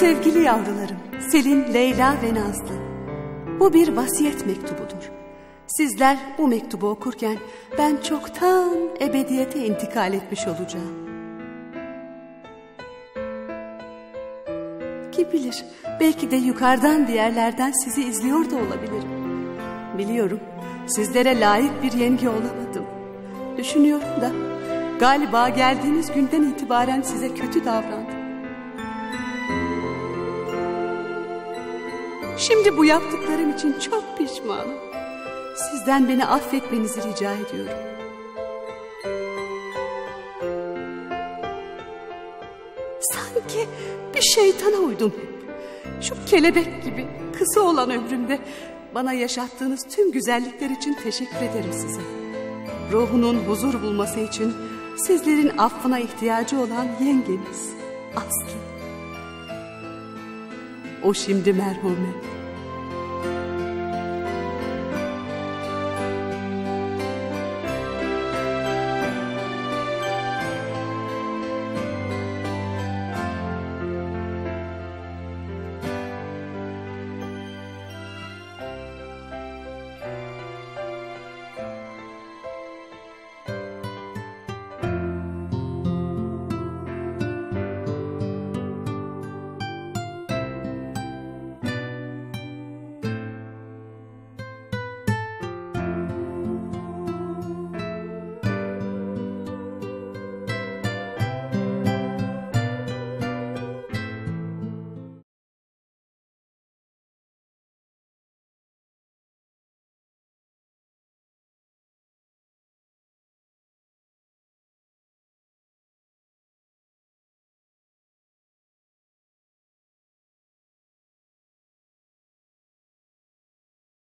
Sevgili yavrularım, Selin, Leyla ve Nazlı. Bu bir vasiyet mektubudur. Sizler bu mektubu okurken ben çoktan ebediyete intikal etmiş olacağım. Kim bilir, belki de yukarıdan bir yerlerden sizi izliyor da olabilirim. Biliyorum, sizlere layık bir yenge olamadım. Düşünüyorum da, galiba geldiğiniz günden itibaren size kötü davrandım. Şimdi bu yaptıklarım için çok pişmanım. Sizden beni affetmenizi rica ediyorum. Sanki bir şeytana uydum. Şu kelebek gibi kısa olan ömrümde bana yaşattığınız tüm güzellikler için teşekkür ederim size. Ruhunun huzur bulması için sizlerin affına ihtiyacı olan yengeniz Aslı. O şimdi merhume.